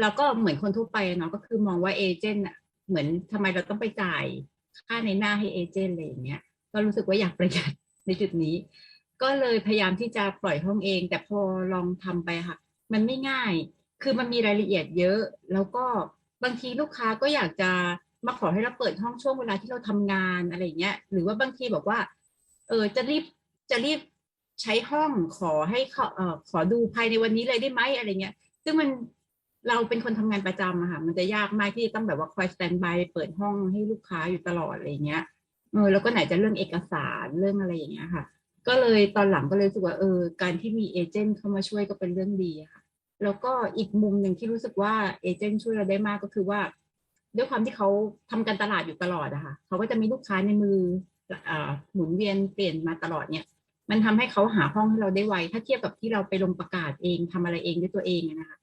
เราก็เหมือนคนทั่วไปเนาะก็คือมองว่าเอเจนต์อะเหมือนทำไมเราต้องไปจ่ายค่าในหน้าให้เอเจนต์อะไรอย่างเงี้ยก็รู้สึกว่าอยากประหยัดในจุดนี้ ก็เลยพยายามที่จะปล่อยห้องเอง แต่พอลองทำไปค่ะ มันไม่ง่าย คือมันมีรายละเอียดเยอะ แล้วก็บางทีลูกค้าก็อยากจะมาขอให้เราเปิดห้องช่วงเวลาที่เราทำงานอะไรเงี้ย หรือว่าบางทีบอกว่า เออจะรีบจะรีบใช้ห้องขอให้เขาเออขอดูภายในวันนี้เลยได้ไหมอะไรเงี้ย ซึ่งมัน เราเป็นคนทำงานประจำอะค่ะ มันจะยากมากที่ต้องแบบว่าคอยสแตนบายเปิดห้องให้ลูกค้าอยู่ตลอดอะไรเงี้ยเออแล้วก็ไหนจะเรื่องเอกสารเรื่องอะไรอย่างเงี้ยค่ะ ก็เลยตอนหลังก็เลยรู้สึกว่าเออการที่มีเอเจนต์เข้ามาช่วยก็เป็นเรื่องดีอะค่ะ แล้วก็อีกมุมหนึ่งที่รู้สึกว่าเอเจนต์ช่วยเราได้มากก็คือว่า ด้วยความที่เขาทำการตลาดอยู่ตลอดอะค่ะเขาก็จะมีลูกค้าในมืออหมุนเวียนเปลี่ยนมาตลอดเนี่ย มันทำให้เขาหาห้องให้เราได้ไวถ้าเทียบกับที่เราไปลงประกาศเองทำอะไรเองด้วยตัวเองนะคะ